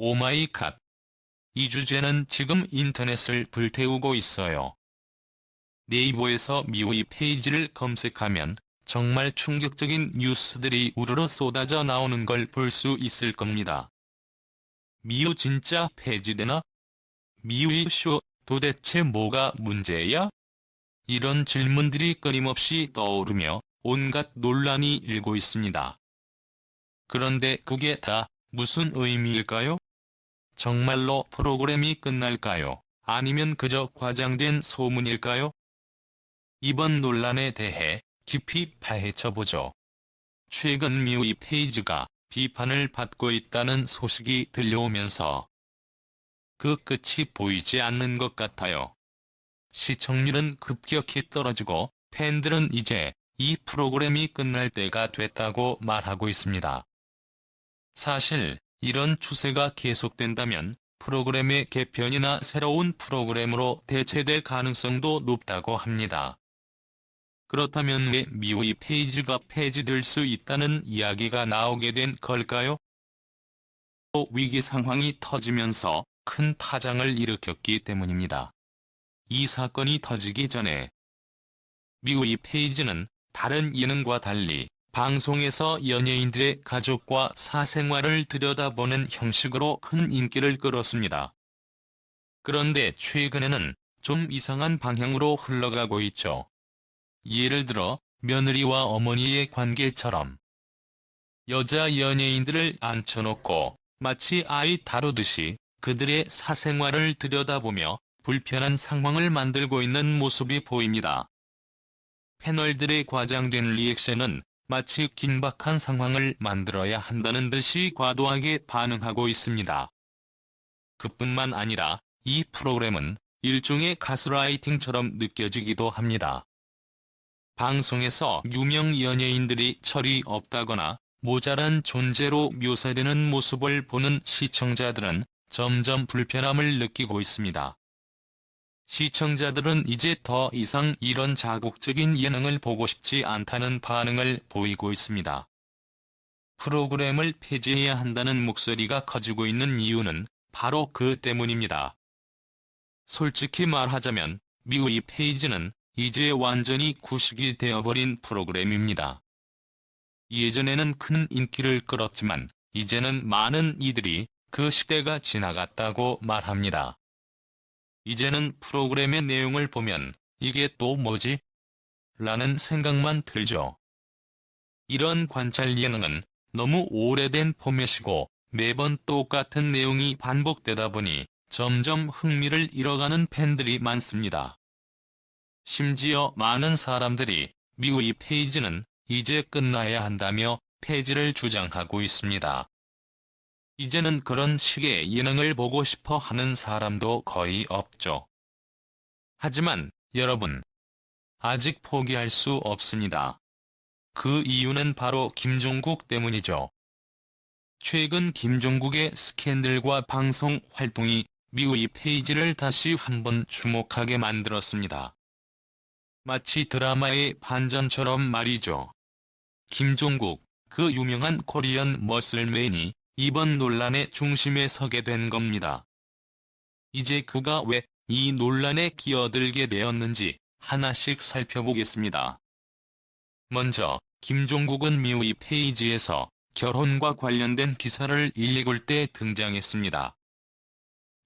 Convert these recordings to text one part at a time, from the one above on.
오마이갓. 이 주제는 지금 인터넷을 불태우고 있어요. 네이버에서 미우이 페이지를 검색하면 정말 충격적인 뉴스들이 우르르 쏟아져 나오는 걸 볼 수 있을 겁니다. 미우 진짜 폐지되나? 미우이 쇼 도대체 뭐가 문제야? 이런 질문들이 끊임없이 떠오르며 온갖 논란이 일고 있습니다. 그런데 그게 다 무슨 의미일까요? 정말로 프로그램이 끝날까요? 아니면 그저 과장된 소문일까요? 이번 논란에 대해 깊이 파헤쳐보죠. 최근 미우이 페이지가 비판을 받고 있다는 소식이 들려오면서 그 끝이 보이지 않는 것 같아요. 시청률은 급격히 떨어지고 팬들은 이제 이 프로그램이 끝날 때가 됐다고 말하고 있습니다. 사실 이런 추세가 계속된다면 프로그램의 개편이나 새로운 프로그램으로 대체될 가능성도 높다고 합니다. 그렇다면 왜 미우이 페이지가 폐지될 수 있다는 이야기가 나오게 된 걸까요? 또 위기 상황이 터지면서 큰 파장을 일으켰기 때문입니다. 이 사건이 터지기 전에 미우이 페이지는 다른 예능과 달리 방송에서 연예인들의 가족과 사생활을 들여다보는 형식으로 큰 인기를 끌었습니다. 그런데 최근에는 좀 이상한 방향으로 흘러가고 있죠. 예를 들어 며느리와 어머니의 관계처럼 여자 연예인들을 앉혀놓고 마치 아이 다루듯이 그들의 사생활을 들여다보며 불편한 상황을 만들고 있는 모습이 보입니다. 패널들의 과장된 리액션은 마치 긴박한 상황을 만들어야 한다는 듯이 과도하게 반응하고 있습니다. 그뿐만 아니라 이 프로그램은 일종의 가스라이팅처럼 느껴지기도 합니다. 방송에서 유명 연예인들이 철이 없다거나 모자란 존재로 묘사되는 모습을 보는 시청자들은 점점 불편함을 느끼고 있습니다. 시청자들은 이제 더 이상 이런 자극적인 예능을 보고 싶지 않다는 반응을 보이고 있습니다. 프로그램을 폐지해야 한다는 목소리가 커지고 있는 이유는 바로 그 때문입니다. 솔직히 말하자면 미우이 페이지는 이제 완전히 구식이 되어버린 프로그램입니다. 예전에는 큰 인기를 끌었지만 이제는 많은 이들이 그 시대가 지나갔다고 말합니다. 이제는 프로그램의 내용을 보면 이게 또 뭐지? 라는 생각만 들죠. 이런 관찰 예능은 너무 오래된 포맷이고 매번 똑같은 내용이 반복되다 보니 점점 흥미를 잃어가는 팬들이 많습니다. 심지어 많은 사람들이 미우이 페이지는 이제 끝나야 한다며 폐지를 주장하고 있습니다. 이제는 그런 식의 예능을 보고 싶어 하는 사람도 거의 없죠. 하지만 여러분, 아직 포기할 수 없습니다. 그 이유는 바로 김종국 때문이죠. 최근 김종국의 스캔들과 방송 활동이 미우이 페이지를 다시 한번 주목하게 만들었습니다. 마치 드라마의 반전처럼 말이죠. 김종국, 그 유명한 코리안 머슬맨이 이번 논란의 중심에 서게 된 겁니다. 이제 그가 왜 이 논란에 끼어들게 되었는지 하나씩 살펴보겠습니다. 먼저 김종국은 미우이 페이지에서 결혼과 관련된 기사를 읽을 때 등장했습니다.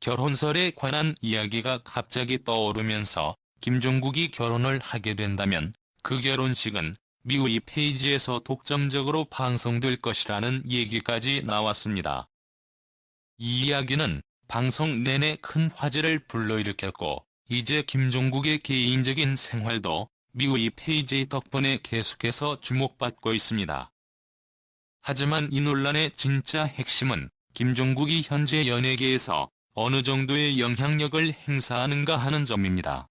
결혼설에 관한 이야기가 갑자기 떠오르면서 김종국이 결혼을 하게 된다면 그 결혼식은 미우이 페이지에서 독점적으로 방송될 것이라는 얘기까지 나왔습니다. 이 이야기는 방송 내내 큰 화제를 불러일으켰고 이제 김종국의 개인적인 생활도 미우이 페이지 덕분에 계속해서 주목받고 있습니다. 하지만 이 논란의 진짜 핵심은 김종국이 현재 연예계에서 어느 정도의 영향력을 행사하는가 하는 점입니다.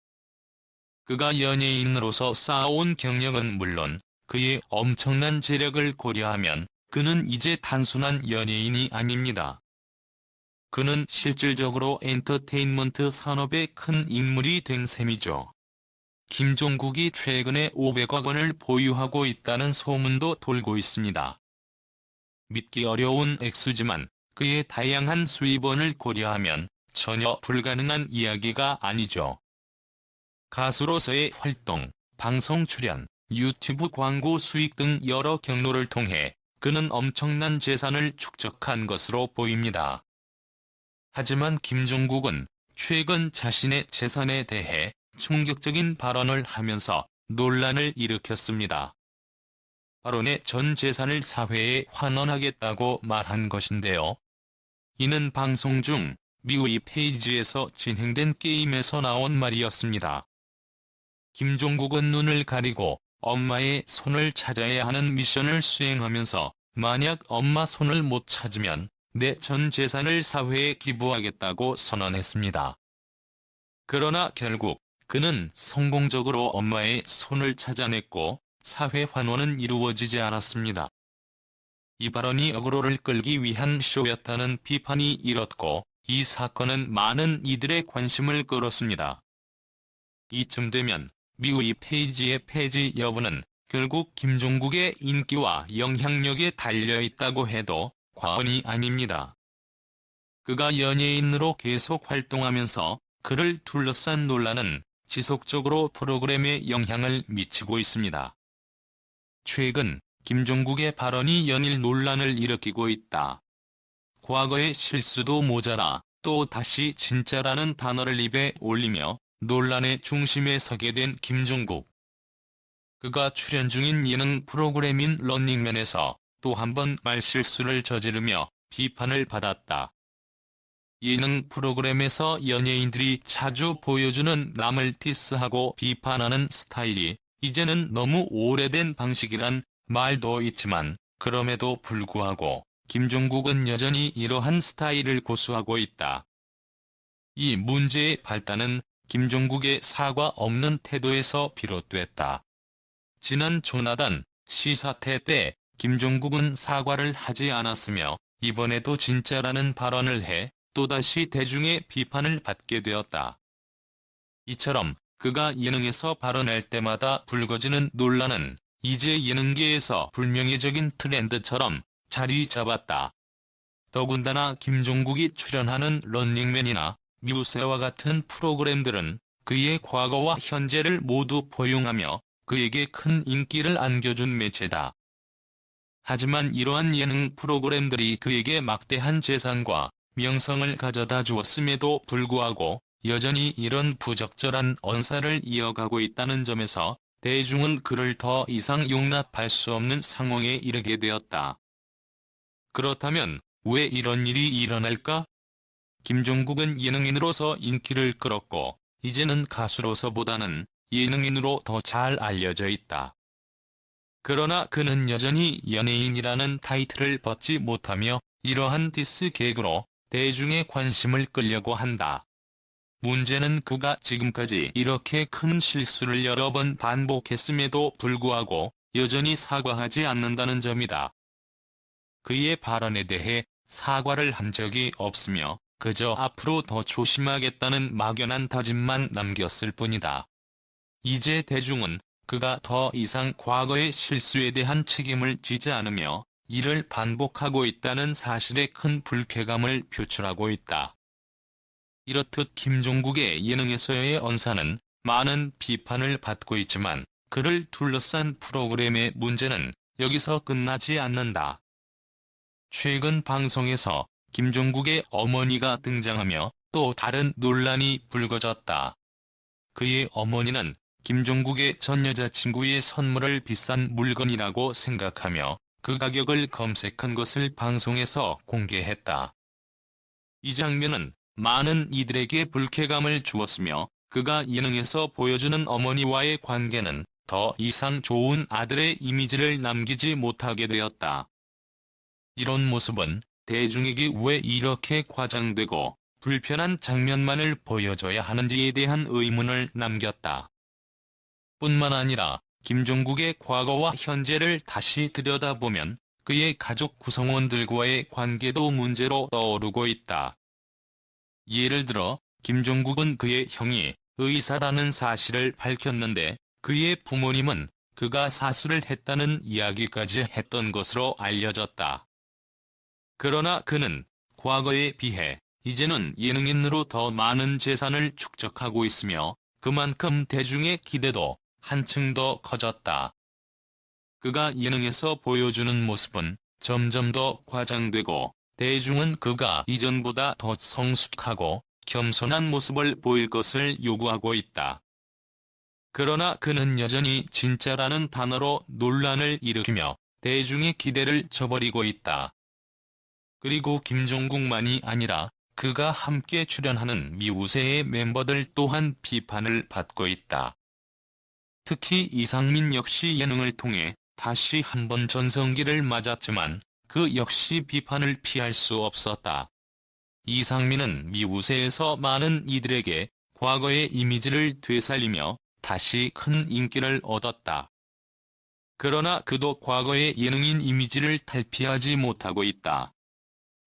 그가 연예인으로서 쌓아온 경력은 물론 그의 엄청난 재력을 고려하면 그는 이제 단순한 연예인이 아닙니다. 그는 실질적으로 엔터테인먼트 산업의 큰 인물이 된 셈이죠. 김종국이 최근에 500억 원을 보유하고 있다는 소문도 돌고 있습니다. 믿기 어려운 액수지만 그의 다양한 수입원을 고려하면 전혀 불가능한 이야기가 아니죠. 가수로서의 활동, 방송 출연, 유튜브 광고 수익 등 여러 경로를 통해 그는 엄청난 재산을 축적한 것으로 보입니다. 하지만 김종국은 최근 자신의 재산에 대해 충격적인 발언을 하면서 논란을 일으켰습니다. 발언의 전 재산을 사회에 환원하겠다고 말한 것인데요. 이는 방송 중 미우이 페이지에서 진행된 게임에서 나온 말이었습니다. 김종국은 눈을 가리고 엄마의 손을 찾아야 하는 미션을 수행하면서 만약 엄마 손을 못 찾으면 내 전 재산을 사회에 기부하겠다고 선언했습니다. 그러나 결국 그는 성공적으로 엄마의 손을 찾아냈고 사회 환원은 이루어지지 않았습니다. 이 발언이 어그로를 끌기 위한 쇼였다는 비판이 일었고 이 사건은 많은 이들의 관심을 끌었습니다. 이쯤 되면 미우이 페이지의 폐지 여부는 결국 김종국의 인기와 영향력에 달려있다고 해도 과언이 아닙니다. 그가 연예인으로 계속 활동하면서 그를 둘러싼 논란은 지속적으로 프로그램에 영향을 미치고 있습니다. 최근 김종국의 발언이 연일 논란을 일으키고 있다. 과거의 실수도 모자라 또 다시 진짜라는 단어를 입에 올리며 논란의 중심에 서게 된 김종국. 그가 출연 중인 예능 프로그램인 런닝맨에서 또 한 번 말실수를 저지르며 비판을 받았다. 예능 프로그램에서 연예인들이 자주 보여주는 남을 디스하고 비판하는 스타일이 이제는 너무 오래된 방식이란 말도 있지만 그럼에도 불구하고 김종국은 여전히 이러한 스타일을 고수하고 있다. 이 문제의 발단은 김종국의 사과 없는 태도에서 비롯됐다. 지난 조나단 시 사태 때 김종국은 사과를 하지 않았으며 이번에도 진짜라는 발언을 해 또다시 대중의 비판을 받게 되었다. 이처럼 그가 예능에서 발언할 때마다 불거지는 논란은 이제 예능계에서 불명예적인 트렌드처럼 자리 잡았다. 더군다나 김종국이 출연하는 런닝맨이나 뮤세와 같은 프로그램들은 그의 과거와 현재를 모두 포용하며 그에게 큰 인기를 안겨준 매체다. 하지만 이러한 예능 프로그램들이 그에게 막대한 재산과 명성을 가져다 주었음에도 불구하고 여전히 이런 부적절한 언사를 이어가고 있다는 점에서 대중은 그를 더 이상 용납할 수 없는 상황에 이르게 되었다. 그렇다면 왜 이런 일이 일어날까? 김종국은 예능인으로서 인기를 끌었고 이제는 가수로서보다는 예능인으로 더 잘 알려져 있다. 그러나 그는 여전히 연예인이라는 타이틀을 벗지 못하며 이러한 디스 개그로 대중의 관심을 끌려고 한다. 문제는 그가 지금까지 이렇게 큰 실수를 여러 번 반복했음에도 불구하고 여전히 사과하지 않는다는 점이다. 그의 발언에 대해 사과를 한 적이 없으며 그저 앞으로 더 조심하겠다는 막연한 다짐만 남겼을 뿐이다. 이제 대중은 그가 더 이상 과거의 실수에 대한 책임을 지지 않으며 이를 반복하고 있다는 사실에 큰 불쾌감을 표출하고 있다. 이렇듯 김종국의 예능에서의 언사는 많은 비판을 받고 있지만 그를 둘러싼 프로그램의 문제는 여기서 끝나지 않는다. 최근 방송에서 김종국의 어머니가 등장하며 또 다른 논란이 불거졌다. 그의 어머니는 김종국의 전 여자친구의 선물을 비싼 물건이라고 생각하며 그 가격을 검색한 것을 방송에서 공개했다. 이 장면은 많은 이들에게 불쾌감을 주었으며 그가 예능에서 보여주는 어머니와의 관계는 더 이상 좋은 아들의 이미지를 남기지 못하게 되었다. 이런 모습은 대중에게 왜 이렇게 과장되고 불편한 장면만을 보여줘야 하는지에 대한 의문을 남겼다. 뿐만 아니라 김종국의 과거와 현재를 다시 들여다보면 그의 가족 구성원들과의 관계도 문제로 떠오르고 있다. 예를 들어 김종국은 그의 형이 의사라는 사실을 밝혔는데 그의 부모님은 그가 사수를 했다는 이야기까지 했던 것으로 알려졌다. 그러나 그는 과거에 비해 이제는 예능인으로 더 많은 재산을 축적하고 있으며 그만큼 대중의 기대도 한층 더 커졌다. 그가 예능에서 보여주는 모습은 점점 더 과장되고 대중은 그가 이전보다 더 성숙하고 겸손한 모습을 보일 것을 요구하고 있다. 그러나 그는 여전히 진짜라는 단어로 논란을 일으키며 대중의 기대를 저버리고 있다. 그리고 김종국만이 아니라 그가 함께 출연하는 미우새의 멤버들 또한 비판을 받고 있다. 특히 이상민 역시 예능을 통해 다시 한번 전성기를 맞았지만 그 역시 비판을 피할 수 없었다. 이상민은 미우새에서 많은 이들에게 과거의 이미지를 되살리며 다시 큰 인기를 얻었다. 그러나 그도 과거의 예능인 이미지를 탈피하지 못하고 있다.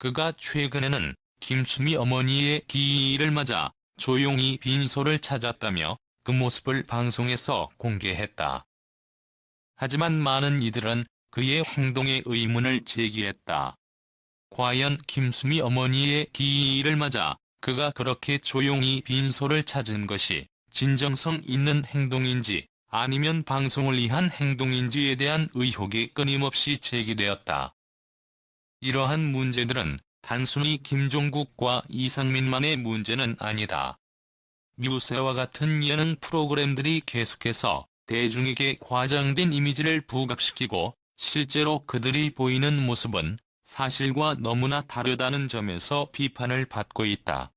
그가 최근에는 김수미 어머니의 기일을 맞아 조용히 빈소를 찾았다며 그 모습을 방송에서 공개했다. 하지만 많은 이들은 그의 행동에 의문을 제기했다. 과연 김수미 어머니의 기일을 맞아 그가 그렇게 조용히 빈소를 찾은 것이 진정성 있는 행동인지 아니면 방송을 위한 행동인지에 대한 의혹이 끊임없이 제기되었다. 이러한 문제들은 단순히 김종국과 이상민만의 문제는 아니다. 뮤세와 같은 예능 프로그램들이 계속해서 대중에게 과장된 이미지를 부각시키고 실제로 그들이 보이는 모습은 사실과 너무나 다르다는 점에서 비판을 받고 있다.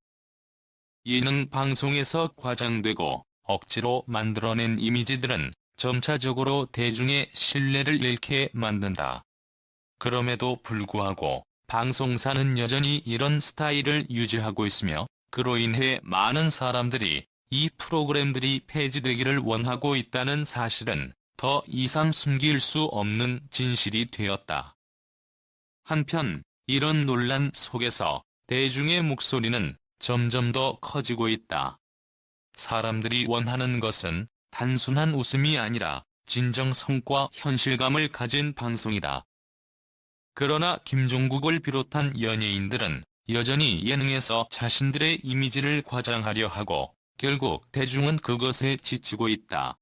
예능 방송에서 과장되고 억지로 만들어낸 이미지들은 점차적으로 대중의 신뢰를 잃게 만든다. 그럼에도 불구하고 방송사는 여전히 이런 스타일을 유지하고 있으며 그로 인해 많은 사람들이 이 프로그램들이 폐지되기를 원하고 있다는 사실은 더 이상 숨길 수 없는 진실이 되었다. 한편 이런 논란 속에서 대중의 목소리는 점점 더 커지고 있다. 사람들이 원하는 것은 단순한 웃음이 아니라 진정 성과 현실감을 가진 방송이다. 그러나 김종국을 비롯한 연예인들은 여전히 예능에서 자신들의 이미지를 과장하려 하고 결국 대중은 그것에 지치고 있다.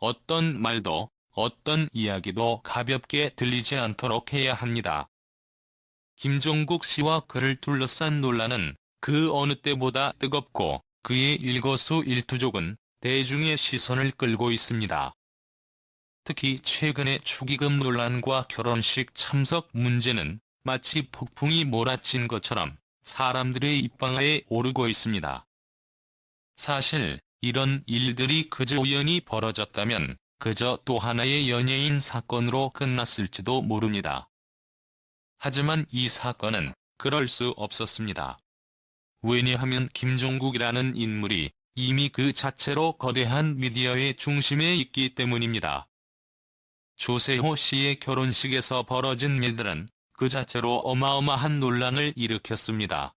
어떤 말도 어떤 이야기도 가볍게 들리지 않도록 해야 합니다. 김종국 씨와 그를 둘러싼 논란은 그 어느 때보다 뜨겁고 그의 일거수일투족은 대중의 시선을 끌고 있습니다. 특히 최근의 축의금 논란과 결혼식 참석 문제는 마치 폭풍이 몰아친 것처럼 사람들의 입방아에 오르고 있습니다. 사실 이런 일들이 그저 우연히 벌어졌다면 그저 또 하나의 연예인 사건으로 끝났을지도 모릅니다. 하지만 이 사건은 그럴 수 없었습니다. 왜냐하면 김종국이라는 인물이 이미 그 자체로 거대한 미디어의 중심에 있기 때문입니다. 조세호 씨의 결혼식에서 벌어진 일들은 그 자체로 어마어마한 논란을 일으켰습니다.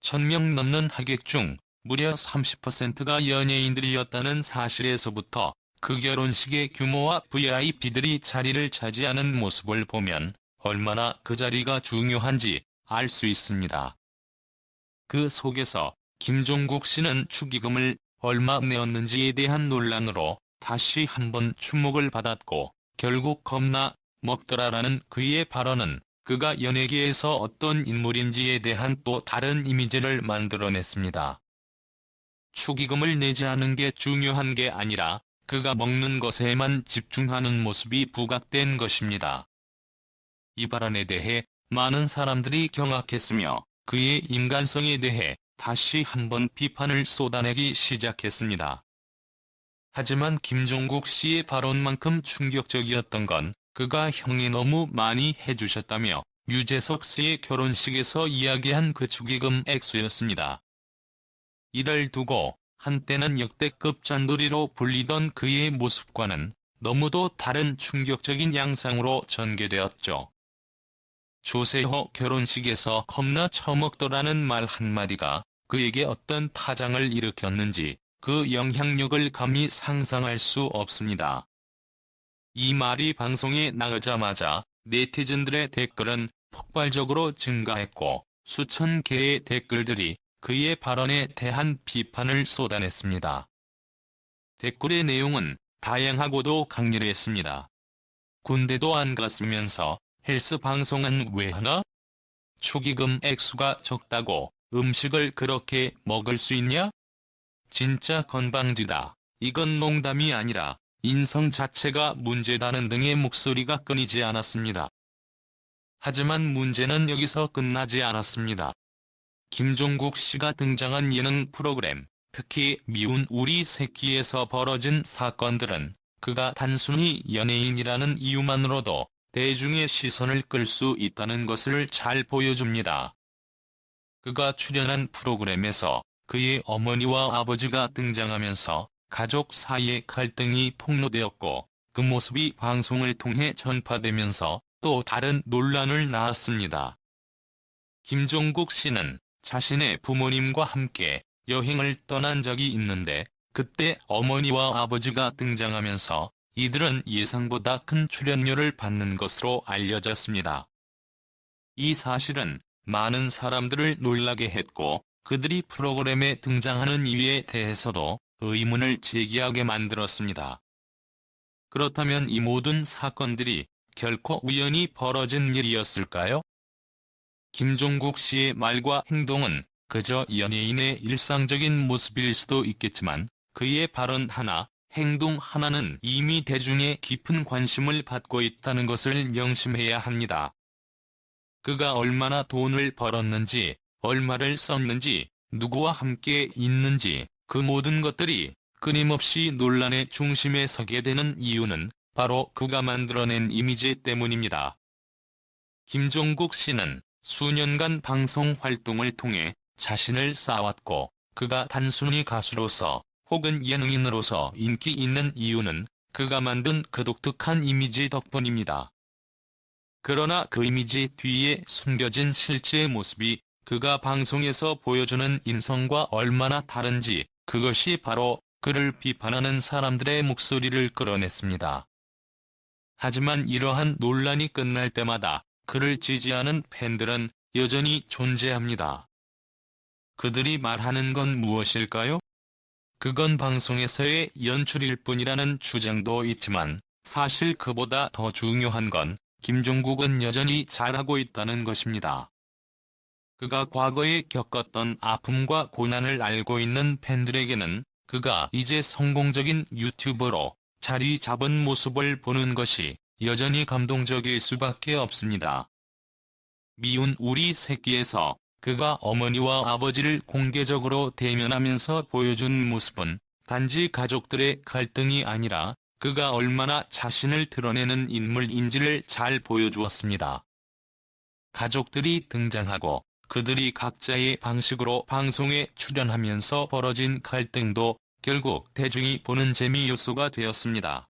천명 넘는 하객 중 무려 30%가 연예인들이었다는 사실에서부터 그 결혼식의 규모와 VIP들이 자리를 차지하는 모습을 보면 얼마나 그 자리가 중요한지 알 수 있습니다. 그 속에서 김종국 씨는 축의금을 얼마 내었는지에 대한 논란으로 다시 한번 주목을 받았고 결국 겁나 먹더라라는 그의 발언은 그가 연예계에서 어떤 인물인지에 대한 또 다른 이미지를 만들어냈습니다. 축의금을 내지 않은 게 중요한 게 아니라 그가 먹는 것에만 집중하는 모습이 부각된 것입니다. 이 발언에 대해 많은 사람들이 경악했으며 그의 인간성에 대해 다시 한번 비판을 쏟아내기 시작했습니다. 하지만 김종국 씨의 발언만큼 충격적이었던 건 그가 형이 너무 많이 해주셨다며 유재석 씨의 결혼식에서 이야기한 그 축의금 액수였습니다. 이를 두고 한때는 역대급 잔돌이로 불리던 그의 모습과는 너무도 다른 충격적인 양상으로 전개되었죠. 조세호 결혼식에서 겁나 처먹더라는 말 한마디가 그에게 어떤 파장을 일으켰는지 그 영향력을 감히 상상할 수 없습니다. 이 말이 방송에 나가자마자 네티즌들의 댓글은 폭발적으로 증가했고 수천 개의 댓글들이 그의 발언에 대한 비판을 쏟아냈습니다. 댓글의 내용은 다양하고도 강렬했습니다. 군대도 안 갔으면서 헬스 방송은 왜 하나? 축의금 액수가 적다고 음식을 그렇게 먹을 수 있냐? 진짜 건방지다. 이건 농담이 아니라 인성 자체가 문제다는 등의 목소리가 끊이지 않았습니다. 하지만 문제는 여기서 끝나지 않았습니다. 김종국 씨가 등장한 예능 프로그램, 특히 미운 우리 새끼에서 벌어진 사건들은 그가 단순히 연예인이라는 이유만으로도 대중의 시선을 끌 수 있다는 것을 잘 보여줍니다. 그가 출연한 프로그램에서 그의 어머니와 아버지가 등장하면서 가족 사이의 갈등이 폭로되었고 그 모습이 방송을 통해 전파되면서 또 다른 논란을 낳았습니다. 김종국 씨는 자신의 부모님과 함께 여행을 떠난 적이 있는데 그때 어머니와 아버지가 등장하면서 이들은 예상보다 큰 출연료를 받는 것으로 알려졌습니다. 이 사실은 많은 사람들을 놀라게 했고 그들이 프로그램에 등장하는 이유에 대해서도 의문을 제기하게 만들었습니다. 그렇다면 이 모든 사건들이 결코 우연히 벌어진 일이었을까요? 김종국 씨의 말과 행동은 그저 연예인의 일상적인 모습일 수도 있겠지만 그의 발언 하나, 행동 하나는 이미 대중의 깊은 관심을 받고 있다는 것을 명심해야 합니다. 그가 얼마나 돈을 벌었는지, 얼마를 썼는지, 누구와 함께 있는지, 그 모든 것들이 끊임없이 논란의 중심에 서게 되는 이유는 바로 그가 만들어낸 이미지 때문입니다. 김종국 씨는 수년간 방송 활동을 통해 자신을 쌓아왔고 그가 단순히 가수로서 혹은 예능인으로서 인기 있는 이유는 그가 만든 그 독특한 이미지 덕분입니다. 그러나 그 이미지 뒤에 숨겨진 실제의 모습이 그가 방송에서 보여주는 인성과 얼마나 다른지 그것이 바로 그를 비판하는 사람들의 목소리를 끌어냈습니다. 하지만 이러한 논란이 끝날 때마다 그를 지지하는 팬들은 여전히 존재합니다. 그들이 말하는 건 무엇일까요? 그건 방송에서의 연출일 뿐이라는 주장도 있지만 사실 그보다 더 중요한 건 김종국은 여전히 잘하고 있다는 것입니다. 그가 과거에 겪었던 아픔과 고난을 알고 있는 팬들에게는 그가 이제 성공적인 유튜버로 자리 잡은 모습을 보는 것이 여전히 감동적일 수밖에 없습니다. 미운 우리 새끼에서 그가 어머니와 아버지를 공개적으로 대면하면서 보여준 모습은 단지 가족들의 갈등이 아니라 그가 얼마나 자신을 드러내는 인물인지를 잘 보여주었습니다. 가족들이 등장하고 그들이 각자의 방식으로 방송에 출연하면서 벌어진 갈등도 결국 대중이 보는 재미 요소가 되었습니다.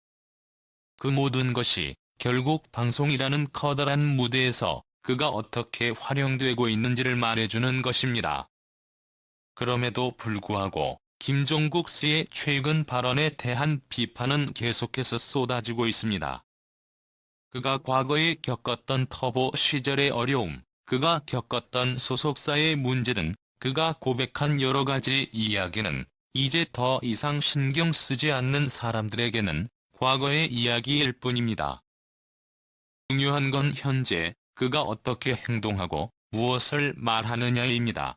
그 모든 것이 결국 방송이라는 커다란 무대에서 그가 어떻게 활용되고 있는지를 말해주는 것입니다. 그럼에도 불구하고 김종국 씨의 최근 발언에 대한 비판은 계속해서 쏟아지고 있습니다. 그가 과거에 겪었던 터보 시절의 어려움, 그가 겪었던 소속사의 문제 등 그가 고백한 여러 가지 이야기는 이제 더 이상 신경 쓰지 않는 사람들에게는 과거의 이야기일 뿐입니다. 중요한 건 현재 그가 어떻게 행동하고 무엇을 말하느냐입니다.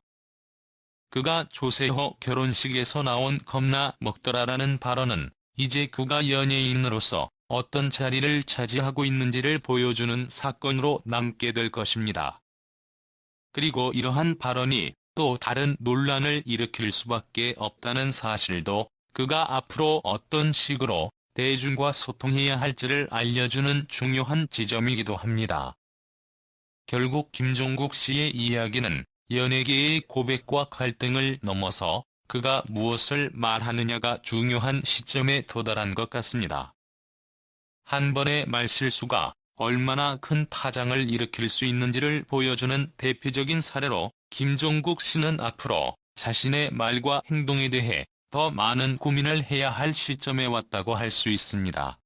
그가 조세호 결혼식에서 나온 겁나 먹더라라는 발언은 이제 그가 연예인으로서 어떤 자리를 차지하고 있는지를 보여주는 사건으로 남게 될 것입니다. 그리고 이러한 발언이 또 다른 논란을 일으킬 수밖에 없다는 사실도 그가 앞으로 어떤 식으로 대중과 소통해야 할지를 알려주는 중요한 지점이기도 합니다. 결국 김종국 씨의 이야기는 연예계의 고백과 갈등을 넘어서 그가 무엇을 말하느냐가 중요한 시점에 도달한 것 같습니다. 한 번의 말실수가 얼마나 큰 파장을 일으킬 수 있는지를 보여주는 대표적인 사례로 김종국 씨는 앞으로 자신의 말과 행동에 대해 더 많은 고민을 해야 할 시점에 왔다고 할 수 있습니다.